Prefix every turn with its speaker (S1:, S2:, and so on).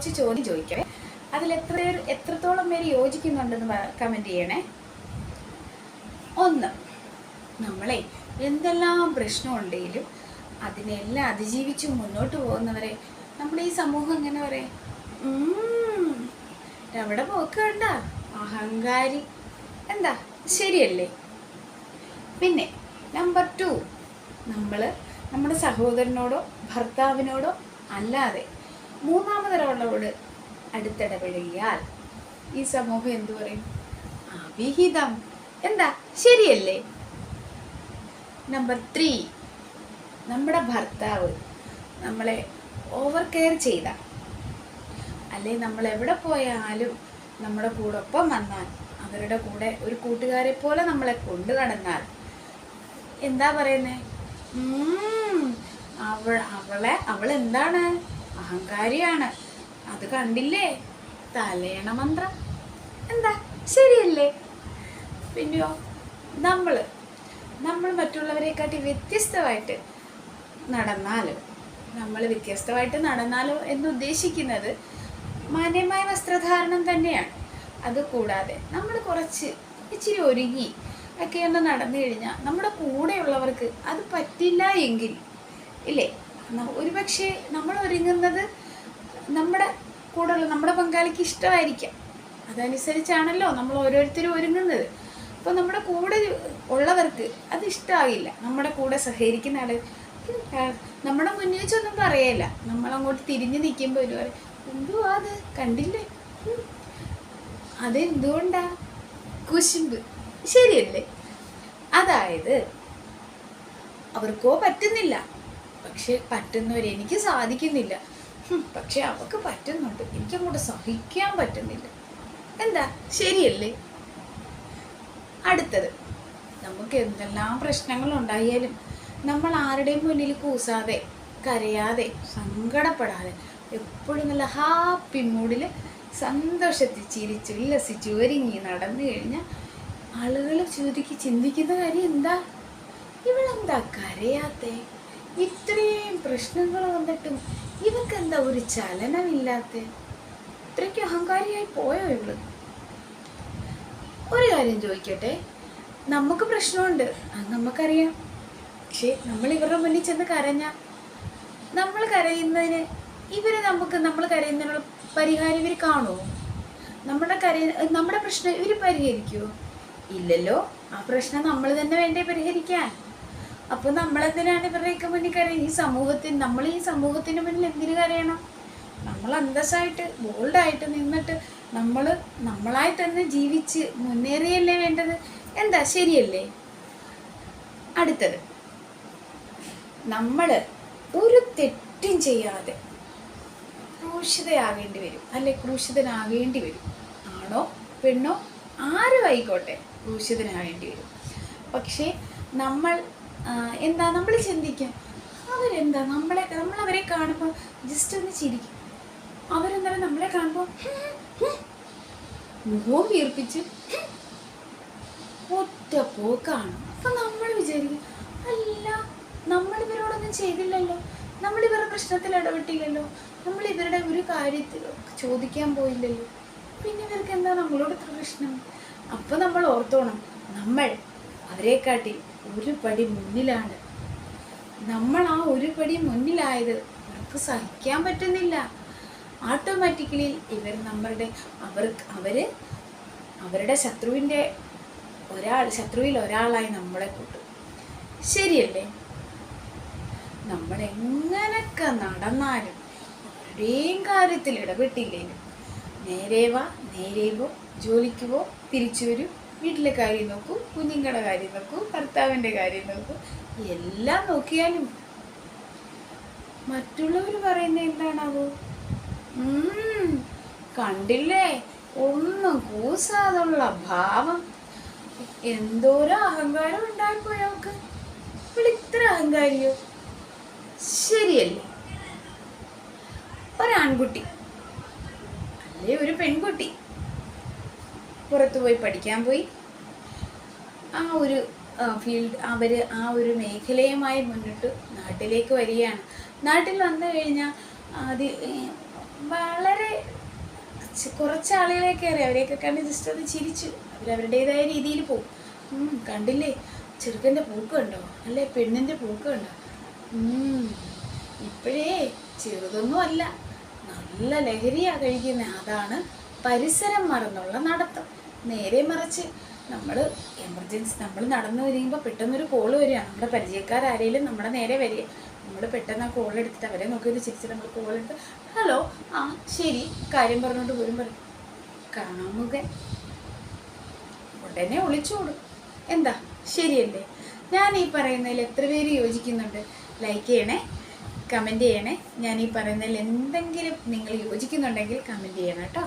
S1: കുറച്ച് ചോദ്യം ചോദിക്കണേ അതിൽ എത്ര പേർ എത്രത്തോളം പേര് യോജിക്കുന്നുണ്ടെന്ന് കമന്റ് ചെയ്യണേ. ഒന്ന് നമ്മളെ എന്തെല്ലാം പ്രശ്നമുണ്ടെങ്കിലും അതിനെല്ലാം അതിജീവിച്ച് മുന്നോട്ട് പോകുന്നവരെ നമ്മുടെ ഈ സമൂഹം എങ്ങനെ പറയും? അവിടെ പോക്ക് കണ്ട അഹങ്കാരി. എന്താ? ശരിയല്ലേ? പിന്നെ നമ്പർ ടു നമ്മൾ നമ്മുടെ സഹോദരനോടോ ഭർത്താവിനോടോ അല്ലാതെ മൂന്നാമതൊരാളോട് അടുത്തിടപഴകിയാൽ ഈ സമൂഹം എന്തു പറയും? അവിഹിതം. എന്താ? ശരിയല്ലേ? നമ്പർ ത്രീ നമ്മുടെ ഭർത്താവ് നമ്മളെ ഓവർ കെയർ ചെയ്ത അല്ലെ നമ്മൾ എവിടെ പോയാലും നമ്മുടെ കൂടെ ഒപ്പം വന്നാൽ അവരുടെ കൂടെ ഒരു കൂട്ടുകാരെ പോലെ നമ്മളെ കൊണ്ടു നടന്നാൽ എന്താ പറയുന്നേ? അവൾ അവളെ അവൾ എന്താണ്? അഹങ്കാരിയാണ്. അത് കണ്ടില്ലേ? തലയണ മന്ത്രം. എന്താ? ശരിയല്ലേ? പിന്നെയോ? നമ്മൾ നമ്മൾ മറ്റുള്ളവരെക്കാട്ടി വ്യത്യസ്തമായിട്ട് നടന്നാലോ? നമ്മൾ വ്യത്യസ്തമായിട്ട് നടന്നാലോ എന്ന് ഉദ്ദേശിക്കുന്നത് മാന്യമായ വസ്ത്രധാരണം തന്നെയാണ്. അതുകൂടാതെ നമ്മൾ കുറച്ച് ഇച്ചിരി ഒരുങ്ങി ഒക്കെ ഒന്ന് നടന്നു കഴിഞ്ഞാൽ നമ്മുടെ കൂടെയുള്ളവർക്ക് അത് പറ്റില്ല എങ്കിൽ ഇല്ലേ? ന- ഒരുപക്ഷെ നമ്മൾ ഒരുങ്ങുന്നത് നമ്മുടെ കൂടെയുള്ള നമ്മുടെ പങ്കാളിക്ക് ഇഷ്ടമായിരിക്കാം. അതനുസരിച്ചാണല്ലോ നമ്മൾ ഓരോരുത്തരും ഒരുങ്ങുന്നത്. അപ്പോൾ നമ്മുടെ കൂടെ ഉള്ളവർക്ക് അത് ഇഷ്ടമാകില്ല നമ്മുടെ കൂടെ സഹകരിക്കുന്ന ആൾ നമ്മുടെ മുന്നിൽ വെച്ചൊന്നും പറയല്ല നമ്മളങ്ങോട്ട് തിരിഞ്ഞു നിൽക്കുമ്പോൾ ഒരു എന്തുവാ അത്? കണ്ടില്ലേ. അതെന്തുകൊണ്ടാ? കുശുമ്പ്. ശരിയല്ലേ? അതായത് അവർക്കോ പറ്റുന്നില്ല. പക്ഷെ പറ്റുന്നവരെ എനിക്ക് സാധിക്കുന്നില്ല. പക്ഷെ അവക്ക് പറ്റുന്നുണ്ട്. എനിക്കങ്ങോട്ട് സഹിക്കാൻ പറ്റുന്നില്ല. എന്താ? ശരിയല്ലേ? അടുത്തത്. നമുക്ക് എന്തെല്ലാം പ്രശ്നങ്ങൾ ഉണ്ടായാലും നമ്മൾ ആരുടെയും മുന്നിൽ കൂസാതെ കരയാതെ സങ്കടപ്പെടാതെ എപ്പോഴും നല്ല ഹാപ്പി മൂഡിൽ സന്തോഷത്തിൽ ചിരിച്ച് ഉല്ലസിച്ച് ഒരുങ്ങി നടന്നു കഴിഞ്ഞാൽ ആളുകൾ ചോദിക്ക് ചിന്തിക്കുന്ന കാര്യം എന്താ? ഇവളെന്താ കരയാത്തെ? ഇത്രയും പ്രശ്നങ്ങൾ വന്നിട്ടും ഇവക്കെന്താ ഒരു ചലനമില്ലാത്ത? ഇത്രയ്ക്ക് അഹങ്കാരിയായി പോയോ ഇവൾ? ഒരു കാര്യം ചോദിക്കട്ടെ. നമുക്ക് പ്രശ്നമുണ്ട്. അത് നമുക്കറിയാം. പക്ഷേ നമ്മൾ ഇവരുടെ മുന്നിൽ ചെന്ന് കരഞ്ഞ നമ്മൾ കരയുന്നതിന് ഇവർ നമുക്ക് നമ്മൾ കരയുന്നതിനുള്ള പരിഹാരം ഇവർ കാണുമോ നമ്മുടെ കരയ നമ്മുടെ പ്രശ്നം ഇവർ പരിഹരിക്കുമോ ഇല്ലല്ലോ. ആ പ്രശ്നം നമ്മൾ തന്നെ വേണ്ടേ പരിഹരിക്കാൻ. അപ്പൊ നമ്മളെന്തിനാണ് ഇവരുടെയൊക്കെ മുന്നിൽ കരയുന്നത് ഈ സമൂഹത്തിന് നമ്മൾ ഈ സമൂഹത്തിന് മുന്നിൽ എന്തിനു കരയണം? നമ്മൾ അന്തസ്സായിട്ട് ബോൾഡായിട്ട് നിന്നിട്ട് നമ്മൾ നമ്മളായി തന്നെ ജീവിച്ച് മുന്നേറിയല്ലേ വേണ്ടത്? എന്താ ശരിയല്ലേ? അടുത്തത്. നമ്മൾ ഒരു തെറ്റും ചെയ്യാതെ ക്രൂശിതയാകേണ്ടി വരും. അല്ലെ ക്രൂശിതനാകേണ്ടി വരും. ആണോ പെണ്ണോ? ആരും ആയിക്കോട്ടെ ക്രൂശിതനാകേണ്ടി വരും. പക്ഷേ നമ്മൾ എന്താ നമ്മൾ ചിന്തിക്കും? അവരെന്താ നമ്മളെ നമ്മൾ അവരെ കാണുമ്പോൾ ജസ്റ്റ് ഒന്ന് ചിരിക്കും. അവരെന്തായാലും നമ്മളെ കാണുമ്പോൾ മുഖവും വീർപ്പിച്ച് ഒറ്റ കാണും അപ്പൊ നമ്മൾ വിചാരിക്കും അല്ല നമ്മൾ ഇവരോടൊന്നും ചെയ്തില്ലല്ലോ. നമ്മൾ ഇവരുടെ പ്രശ്നത്തിൽ ഇടപെട്ടില്ലല്ലോ. നമ്മൾ ഇവരുടെ ഒരു കാര്യത്തിൽ ചോദിക്കാൻ പോയില്ലല്ലോ. പിന്നെ ഇവർക്ക് എന്താ നമ്മളോട് പ്രശ്നം? അപ്പൊ നമ്മൾ ഓർത്തോണം നമ്മൾ അവരെക്കാട്ടി ഒരു പടി മുന്നിലാണ്. നമ്മൾ ആ ഒരു പടി മുന്നിലായത് അവർക്ക് സഹിക്കാൻ പറ്റുന്നില്ല. ഓട്ടോമാറ്റിക്കലി ഇവർ നമ്മളുടെ അവർക്ക് അവർ അവരുടെ ശത്രുവിന്റെ ഒരാൾ ശത്രുവിൽ ഒരാളായി നമ്മളെ കൂട്ടും. ശരിയല്ലേ? നമ്മൾ എങ്ങനൊക്കെ നടന്നാലും ആരുടെയും കാര്യത്തിൽ ഇടപെട്ടില്ലേലും നേരെ വാ നേരെ ജോലിക്ക് പോ തിരിച്ചു വരൂ. വീട്ടിലെ കാര്യം നോക്കൂ കുഞ്ഞുങ്ങളുടെ കാര്യം നോക്കൂ ഭർത്താവിന്റെ കാര്യം നോക്കൂ എല്ലാം നോക്കിയാലും മറ്റുള്ളവർ പറയുന്നത് എന്താണാവോ? കണ്ടില്ലേ? ഒന്നും കൂസാതുള്ള ഭാവം. എന്തോരോ അഹങ്കാരം ഉണ്ടായിപ്പോയി അവൾക്ക്. ഇത്ര അഹങ്കാരിയോ? ശരിയല്ലേ? ഒരാൺകുട്ടി. അല്ലേ ഒരു പെൺകുട്ടി. പുറത്തു പോയി പഠിക്കാൻ പോയി. ആ ഒരു ഫീൽഡ് അവർ ആ ഒരു മേഖലയുമായി മുന്നിട്ട് നാട്ടിലേക്ക് വരികയാണ്. നാട്ടിൽ വന്നു കഴിഞ്ഞാൽ അത് വളരെ കുറച്ച് ആളുകളെയൊക്കെ അറിയാം അവരെയൊക്കെ കണ്ട് ജസ്റ്റ് ഒന്ന് ചിരിച്ചു. അവരവരുടേതായ രീതിയിൽ പോകും കണ്ടില്ലേ? ചെറുക്കന്റെ പൂക്ക് കണ്ടോ? അല്ലേ? പെണ്ണിന്റെ പൂക്ക് കണ്ടോ? ഇപ്പോഴേ ചെറുതൊന്നും അല്ല നല്ല ലഹരിയാണ് കഴിക്കുന്നത് അതാണ് പരിസരം മറന്നുള്ള നടത്തം. നേരെ മറിച്ച് നമ്മൾ എമർജൻസി നമ്മൾ നടന്നു വരുമ്പോൾ പെട്ടെന്നൊരു കോൾ വരിക. നമ്മുടെ പരിചയക്കാരാരെങ്കിലും നമ്മുടെ നേരെ വരിക. നമ്മൾ പെട്ടെന്ന് ആ കോൾ എടുത്തിട്ട് അവരെ നോക്കിയിട്ട് ചിരിച്ചിട്ട് നമ്മൾ കോൾ എടുത്ത് ഹലോ ആ ശരി. കാര്യം പറഞ്ഞുകൊണ്ട് പോലും പറയും. കാമുകൻ ഉടനെ ഒളിച്ചോടും എന്താ? ശരിയല്ലേ. ഞാൻ ഈ പറയുന്നതിൽ എത്ര പേര് യോജിക്കുന്നുണ്ട്? ലൈക്ക് ചെയ്യണേ കമന്റ് ചെയ്യണേ. ഞാൻ ഈ പറയുന്നതിൽ എന്തെങ്കിലും നിങ്ങൾ യോജിക്കുന്നുണ്ടെങ്കിൽ കമന്റ് ചെയ്യണം കേട്ടോ.